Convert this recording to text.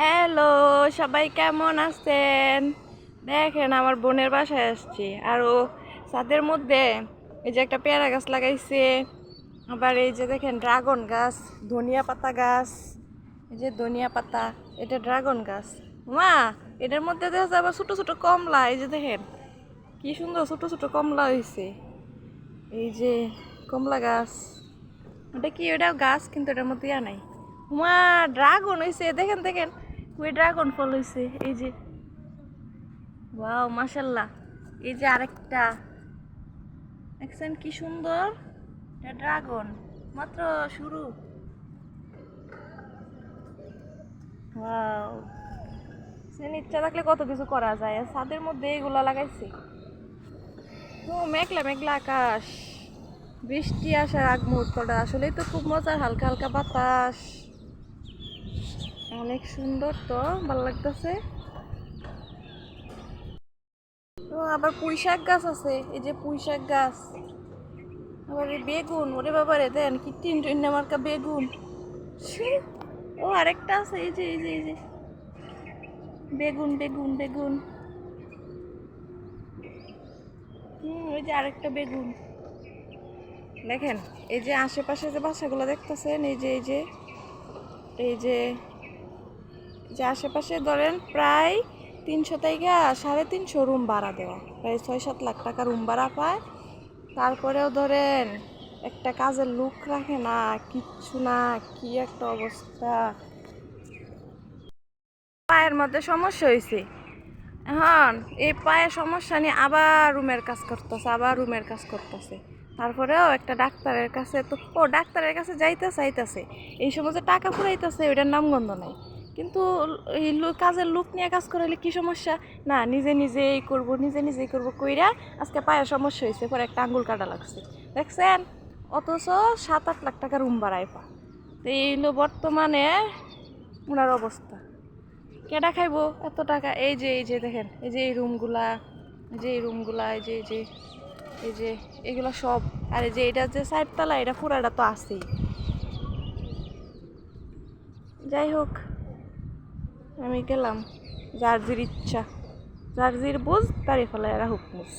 Hello সবাই কেমন আছেন? দেখেন, আমার বোনের বাসায় আসছি। আর ও ছাদের মধ্যে এই যে একটা পেয়ারা গাছ লাগাইছে। আবার এই যে দেখেন, ড্রাগন গাছ, ধনিয়া পাতা গাছ। এই যে ধনিয়া পাতা, এটা ড্রাগন গাছ। মা, এটার মধ্যে দেখা যায় আবার ছোটো ছোটো কমলা। এই যে দেখেন, কি সুন্দর ছোটো ছোটো কমলা হয়েছে এই যে কমলা গাছ। ওটা কি ওটা গাছ? কিন্তু এটার মধ্যে ইয়া নাই। মা, ড্রাগন হয়েছে দেখেন দেখেন। ওই ড্রাগন ফল হয়েছে এই যে। ওয়াও মাশাল্লাহ এই যে আরেকটা। দেখছেন কি সুন্দর? এটা ড্রাগন মাত্র শুরু। ওয়াও ইচ্ছা থাকলে কত কিছু করা যায়। আর ছাদের মধ্যে এগুলো লাগাইছে। ও, মেঘলা মেঘলা আকাশ। বৃষ্টি আসার আগ মুহূর্তটা। আসলেই তো খুব মজার, হালকা হালকা বাতাস। অনেক সুন্দর তো, ভালো লাগতেছে। আবার পুঁই শাক গাছ আছে, এই যে পুঁই শাক গাছ। আবার বেগুন, ওরে বাবারে, দেন, কি তিন তিন মার্কা বেগুন। ও, আরেকটা আছে, এই যে এই যে এই যে। বেগুন বেগুন বেগুন। হুম, ওই যে আরেকটা বেগুন। দেখেন, এই যে আশেপাশে যে বাসাগুলো দেখতেছেন, এই যে এই যে এই যে যে আশেপাশে ধরেন প্রায় তিনশো থেকে সাড়ে তিনশো রুম ভাড়া দেওয়া। প্রায় ছয় সাত লাখ টাকা রুম ভাড়া পায়। তারপরেও ধরেন একটা কাজের লুক রাখে না, কিচ্ছু না, কি একটা অবস্থা। পায়ের মধ্যে সমস্যা হয়েছে এখন এই পায়ের সমস্যা নিয়ে আবার রুমের কাজ করতেছে, আবার রুমের কাজ করতেছে। তারপরেও একটা ডাক্তারের কাছে তো, ও ডাক্তারের কাছে যাইতে চাইতেছে। এই সময় যে টাকা ফুরাইতেছে, ওইটার নামগন্ধ নাই। কিন্তু এই কাজের লোক নিয়ে কাজ করালে কি সমস্যা? না, নিজে নিজেই করব, নিজে নিজেই করব কইরা আজকে পায়ের সমস্যা হয়েছে পরে একটা আঙ্গুল কাটা লাগছে। দেখছেন? অথচ সাত আট লাখ টাকা রুম ভাড়ায় পা তো এই হলো বর্তমানে ওনার অবস্থা। কেডা খাইবো? এত টাকা। এই যে এই যে দেখেন, এই যে এই রুমগুলা, এই যে এই রুমগুলা, এই যে এই যে এই যে, এগুলা সব। আর এই যে এটা যে সাইডতলা এটা পুরাটা তো আছেই। যাই হোক। আমি গেলাম যার জির ইচ্ছা। যার জির বুঝ তারই ফলে এরা হুকমুস।